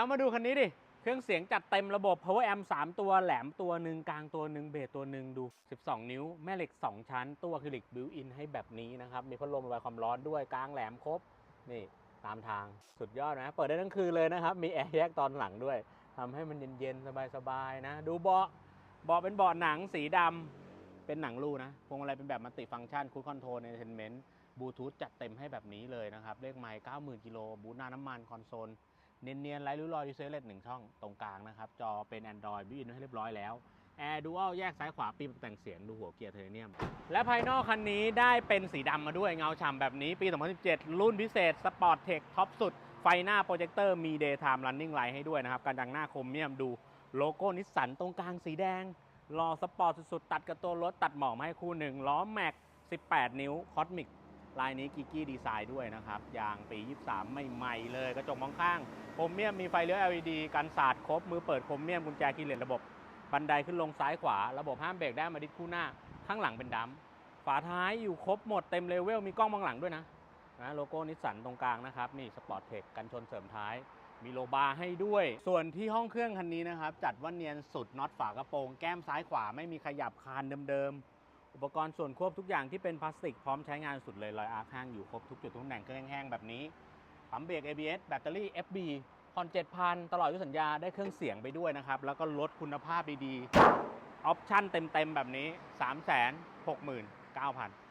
ลมาดูคันนี้ดิ เครื่องเสียงจัดเต็มระบบ power amp 3 ตัว แหลมตัวหนึ่งกลางตัวหนึ่งเบสตัวหนึ่งดู 12 นิ้ว แม่เหล็ก 2 ชั้น ตัวอะคริลิกบิวอินให้แบบนี้นะครับ มีพัดลมระบายความร้อนด้วย กลางแหลมครบ นี่ตามทาง สุดยอดนะ เปิดได้ทั้งคืนเลยนะครับ มีแอร์แยกตอนหลังด้วยทำให้มันเย็นๆ สบายๆ นะ ดูเบาะ เบาะเป็นเบาะหนังสีดำเป็นหนังรูนะ พวงมาลัยเป็นแบบมัลติฟังก์ชันคูดคอนโทรลเอนเตอร์เทนเมนต์บลูทูธจัดเต็มให้แบบนี้เลยนะครับ เลขไมล์90,000กิโลบูทหน้าน้ำมันคอนโซล เนียนๆไร้ริ้วรอยดิเซลเลตหนึ่งช่องตรงกลางนะครับ จอเป็น Android บิวอินให้เรียบร้อยแล้วแอร์ดูอัลแยกซ้ายขวาปีมแต่งเสียงดูหัวเกียร์เทเนียม และภายนอกคันนี้ได้เป็นสีดำมาด้วยเงาฉ่ำแบบนี้ปี 2017 รุ่นพิเศษ Sport Tech ท็อปสุด ไฟหน้าโปรเจคเตอร์มี Daytime Running Light ให้ด้วยนะครับ การดังหน้าคมเมียมดูโลโก้นิสสันตรงกลางสีแดงรอสปอร์ตสุดๆ ตัดกับตัวรถตัดหมอกมาให้คู่หนึ่งล้อแม็ก 18 นิ้วคอสมิก ลายนี้กิกกี้ดีไซน์ด้วยนะครับ ยางปี 23 ใหม่ๆเลย กระจกมองข้างโครเมียมมีไฟเลี้ยว LED กันสาดครบ มือเปิดโครเมียมกุญแจคีย์เลสระบบ บันไดขึ้นลงซ้ายขวา ระบบห้ามเบรกได้มาดิสคู่หน้า ข้างหลังเป็นดัมฝาท้ายอยู่ครบหมดเต็มเลเวล มีกล้องมองหลังด้วยนะนะโลโก้นิสสันตรงกลางนะครับ นี่สปอร์ตเทคกันชนเสริมท้าย มีโลบาร์ให้ด้วย ส่วนที่ห้องเครื่องคันนี้นะครับ จัดว่าเนียนสุดน็อตฝากระโปรง แก้มซ้ายขวาไม่มีขยับคานเดิมๆ อุปกรณ์ส่วนควบทุกอย่างที่เป็นพลาสติกพร้อมใช้งานสุดเลยรอยอาร์คห้างอยู่ครบทุกจุดทุกตำแหน่งเครื่องแห้งแบบนี้ปั๊มเบรก ABS แบตเตอรี่ FB ผ่อน7,000 ตลอดอายุสัญญาได้เครื่องเสียงไปด้วยนะครับ แล้วก็ลดคุณภาพดีๆ ออปชั่นเต็มๆ แบบนี้ 369,000